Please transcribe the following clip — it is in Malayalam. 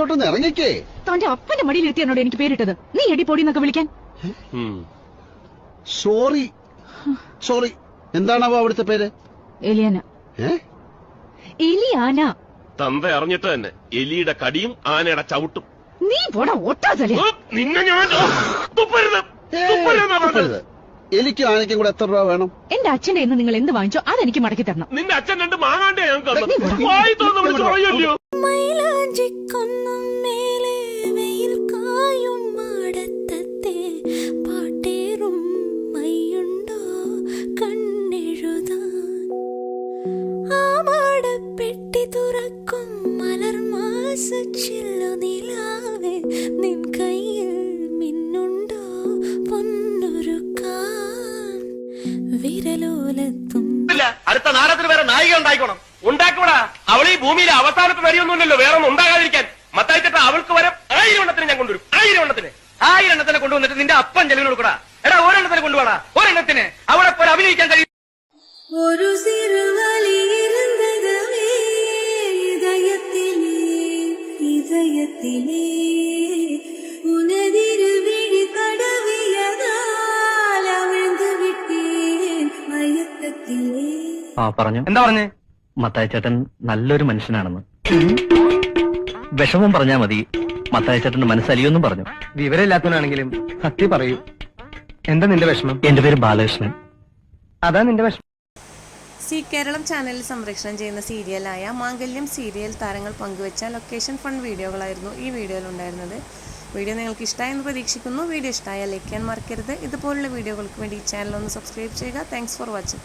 ഇങ്ങോട്ടൊന്ന് ഇറങ്ങിക്കേ. തന്റെ അപ്പന്റെ മടിയിലെത്തി എന്നോട് എനിക്ക് പേരിട്ടത്. നീ എടി പൊടി എന്നൊക്കെ വിളിക്കാൻ. സോറി. സോറി. എന്താണാവോ അവിടുത്തെ പേര്? എലിയാന. എലിയാന. തന്ത അറിഞ്ഞിട്ട് തന്നെ എലിയുടെ കടിയും ആനയുടെ ചവിട്ടും. നീ പോടാ ഒട്ടാതലേ നിന്നെ ഞാൻ. എലിക്കും ആനയ്ക്കും കൂടെ എത്ര രൂപ വേണം? എന്റെ അച്ഛന്റെ ഇന്ന് നിങ്ങൾ എന്ത് വാങ്ങിച്ചോ അതെനിക്ക് മടക്കി തരണം. നിന്റെ അച്ഛൻ രണ്ട് മാങ്ങാണ്ടേ ഞാൻ നിൻ കയ്യിൽ മിന്നുണ്ടോ? പൊന്നൊരു കാൻ വിരലോലത്തും അടുത്ത നാടത്തിന് വേറെ നായിക ഉണ്ടായിക്കോണം. ഉണ്ടാക്കൂടാ അവളീ ഭൂമിയിലെ അവസാനത്തെ വരിയൊന്നുമില്ലല്ലോ വേറെ ഒന്നും ഉണ്ടാകാതിരിക്കാൻ. മത്തായിച്ചട്ട അവൾക്ക് വരെ ആയിരം എണ്ണത്തിന് ഞാൻ കൊണ്ടുവരും. ആയിരം എണ്ണത്തിന് ആയിരം എണ്ണത്തിന് കൊണ്ടുവന്നിട്ട് നിന്റെ അപ്പം ചെലവിന് കൊടുക്കടാ. എടാ ഒരെണ്ണത്തിന് കൊണ്ടുപോടാ. ഒരെണ്ണത്തിന്. അവിടെ പോലെ അഭിനയിക്കാൻ കഴിയും. ഒരു ഹൃദയത്തിലേ ഹൃദയത്തിലേ ആ പറഞ്ഞു. എന്താ പറഞ്ഞേ? മത്തായ ചേട്ടൻ നല്ലൊരു മനുഷ്യനാണെന്ന്. വിഷമം പറഞ്ഞാ മതി. മത്തായ ചേട്ടന്റെ മനസ്സലിയൊന്നും പറഞ്ഞു. വിവരമില്ലാത്തവനാണെങ്കിലും സത്യം പറയൂ. എന്താ നിന്റെ വിഷമം? എന്റെ പേര് ബാലകൃഷ്ണൻ. അതാ നിന്റെ വിഷമം. സി കേരളം ചാനലിൽ സംപ്രേഷണം ചെയ്യുന്ന സീരിയലായ മാംഗല്യം സീരിയൽ താരങ്ങൾ പങ്കുവച്ച ലൊക്കേഷൻ ഫണ്ട് വീഡിയോകളായിരുന്നു ഈ വീഡിയോയിൽ ഉണ്ടായിരുന്നത്. വീഡിയോ നിങ്ങൾക്ക് ഇഷ്ടമായെന്ന് പ്രതീക്ഷിക്കുന്നു. വീഡിയോ ഇഷ്ടമായാൽ ലൈക്ക് ചെയ്യാൻ മറക്കരുത്. ഇതുപോലുള്ള വീഡിയോകൾക്ക് വേണ്ടി ഈ ചാനൽ ഒന്ന് സബ്സ്ക്രൈബ് ചെയ്യുക. Thanks for watching